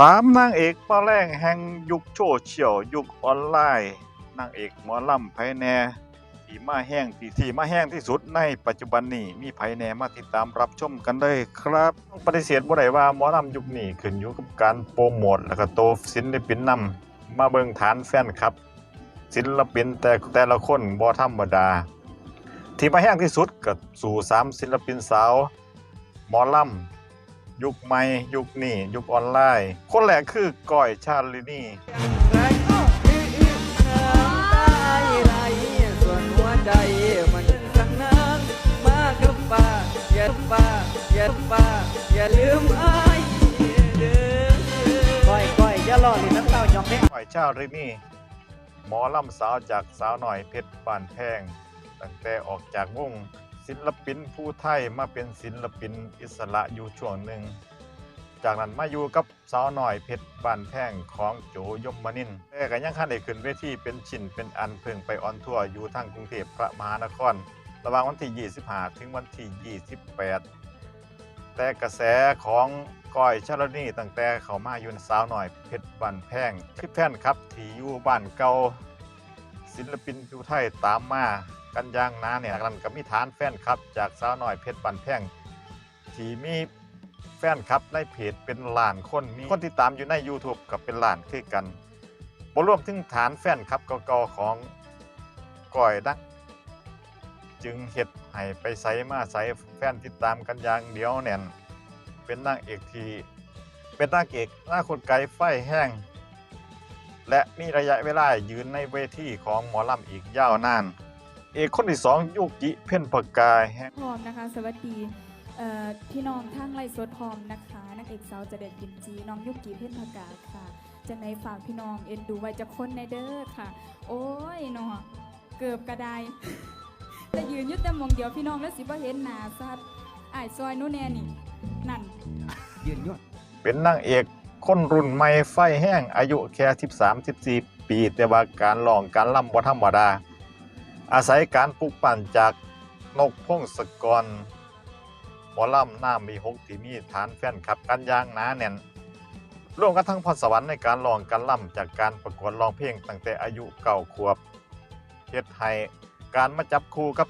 สามนางเอกป้าแรงแห่งยุคโซเชียลยุคออนไลน์นางเอกหมอลำไผแน่ที่มาแห้งที่ที่มาแห้งที่สุดในปัจจุบันนี้มีไผแน่มาติดตามรับชมกันได้ครับปฏิเสธบ่ได้ว่าหมอลำยุคนี้ขึ้นอยู่กับการโปรโมทแล้วก็โตศิลปินนำมาเบิ่งฐานแฟนครับ ศิลปินแต่แต่ละคนบ่ธรรมดา ที่มาแห้งที่สุดก็สู่สามศิลปินสาวหมอลำ ยุคใหม่ยุคนี้ยุคออนไลน์ คนแรกคือก้อยชาลินีน้ำตาไหลส่วนหัวใจมันสังน้ำมากับฟ้าอย่าฟ้าอย่าฟ้าอย่าลืมอ้ายเด้อก้อยก้อยอย่ารอเลยน้ำเต้ายองเด้ก้อยชาลินีหมอลำสาวจากสาวหน่อยเพชรปานแพงตั้งแต่ออกจากวง ศิลปินผู้ไทยมาเป็นศิลปินอิสระอยู่ช่วงหนึ่ง จากนั้นมาอยู่กับสาวหน่อยเพชรบ้านแพงของโจยมนินแต่ก็ยังคันได้ขึ้นเวทีเป็นชิ้นเป็นอันเพิ่งไปออนทัวร์อยู่ทางกรุงเทพพระมหานคร ระหว่างวันที่ 25 ถึงวันที่ 28 แต่กระแสของก้อยชลนีตั้งแต่เขามาอยู่สาวหน่อยเพชรบ้านแพงคือแฟนครับที่อยู่บ้านเก่า ศิลปินอยู่ไทยตามมากันย่างนาเนี่ยกันก็มีฐานแฟนครับ จากสาวหน่อยเพชรบ้านแพ่งที่มีแฟนคลับในเพจเป็นล้านคนมีคนติดตามอยู่ใน YouTube กับเป็นล้านคือกันบรวมถึงฐานแฟนคลับเก่าๆของก่อยดักจึงเฮ็ดให้ไปไสมาไสแฟนติดตามกันอย่างเดียวแน่นเป็นนางเอกทีเป็นนางเอกหน้าคนไกลไฟแห้ง และมีระยะเวลายืนในเวทีของหมอลำอีกยาวนาน เอกคนที่สองยุกิเพ่นปากกายแห่งพร้อมนะคะ สวัสดีเอ่อพี่น้องทางไล่สดพร้อมนะคะนางเอกสาวจะเด็ดกินจีน้องยุกิเพ่นพากาค่ะจะในฝากพี่น้องเอ็นดูไว้จะคนในเด้อค่ะ โอ้ยเนาะเกือบกระไดแต่ยืนอยึดแต่หมองเดียวพี่น้องแล้วสิบ่เห็นหน้าซัดอ้ายซอยนู้นแน่นี่นั่นยืนยอดเป็นนางเอก คนรุ่นใหม่ไฟแห้งอายุแค่ 13-14 ปี แต่ว่าการร้องการล่ำบ่ธรรมดา อาศัยการปลูกปั่นจากนกพงศกรหมอล่ำหน้ามีหกที่มีฐานแฟนคลับกันย่างหนาแน่นร่วมกันทั้งพรสวรรค์ในการร้องการล่ำจากการประกวดร้องเพลงตั้งแต่อายุเก้าขวบเฮ็ดให้การมาจับคู่กับ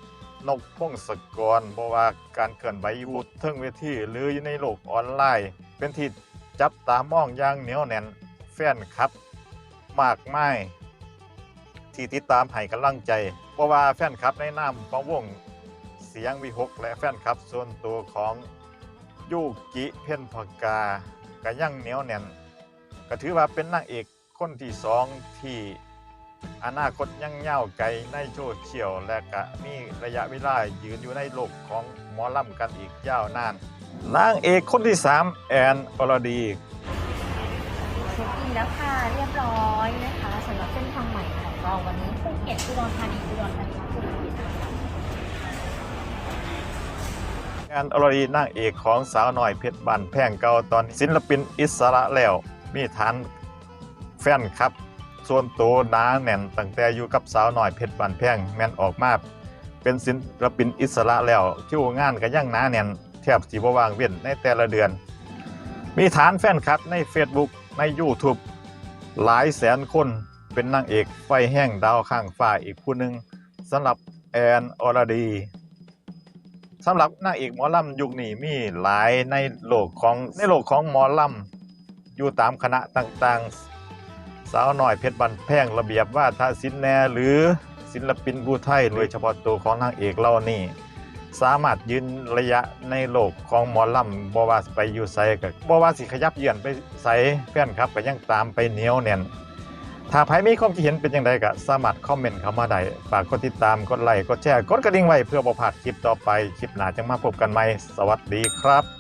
นกพงศกรบ่ว่าการเคลื่อนไหวอยู่เทิงเวทีหรืออยู่ในโลกออนไลน์ เป็นที่ จับตามองอย่างเหนียวแน่นแฟนคลับ มากมายที่ติดตามให้กำลังใจ เพราะว่าแฟนคลับในนามของวงเสียงวิหกและแฟนคลับส่วนตัวของยูกิเพ่นพกาก็ยังเหนียวแน่นก็ถือว่าเป็นนางเอกคนที่สองที่อนาคตยังยาไกลในโซเชียลและก็มีระยะเวลายืนอยู่ในโลกของหมอลำกันอีกยาวนาน นางเอกคนที่3แอนอรดีเช็คอินแล้วค่ะเรียบร้อยนะคะสำหรับเส้นทางใหม่ของเราวันนี้ภูเก็ตอุดรธานีอุดรธานีภูเก็ตนะคะงานอรดีนางเอกของสาวหน่อยเพชรบันแพงเก่าตอนนี้ศิลปินอิสระแล้ว มีฐานแฟนครับ ส่วนตัวหนาแน่นตั้งแต่อยู่กับสาวหน่อยเพชรบันแพงแม่นออกมาเป็นศิลปินอิสระแล้วคิวงานก็ยังหนาแน่นแทบสิบ่ว่างเว้นในแต่ละเดือน มีฐานแฟนคลับใน Facebook ใน YouTube หลายแสนคนเป็นนางเอกไฟแห้งดาวข้างฟ้าอีกผู้หนึ่งสำหรับแอนอรดีสำหรับนางเอกหมอลำยุคนี้มีหลายในโลกของในโลกของหมอลำอยู่ตามคณะต่างๆ สาวหน่อยเพชรบันแพงระเบียบว่าทศิลป์แนหรือศิลปินผู้ไทยโดยเฉพาะตัวของนางเอกเรานี่ สามารถยืนระยะในโลกของหมอลำบ่ว่าสไปอยู่ไสกับบ่ว่าสิขยับเยือนไปไสแฟนครับก็ยังตามไปเหนียวแน่นถ้าใครมีความคิดเห็นเป็นอย่างไรก็สามารถคอมเมนต์เข้ามาได้ฝากกดติดตามกดไลค์กดแชร์กดกระดิ่งไว้เพื่อบ่พลาดคลิปต่อไปคลิปหน้าจะมาพบกันใหม่สวัสดีครับ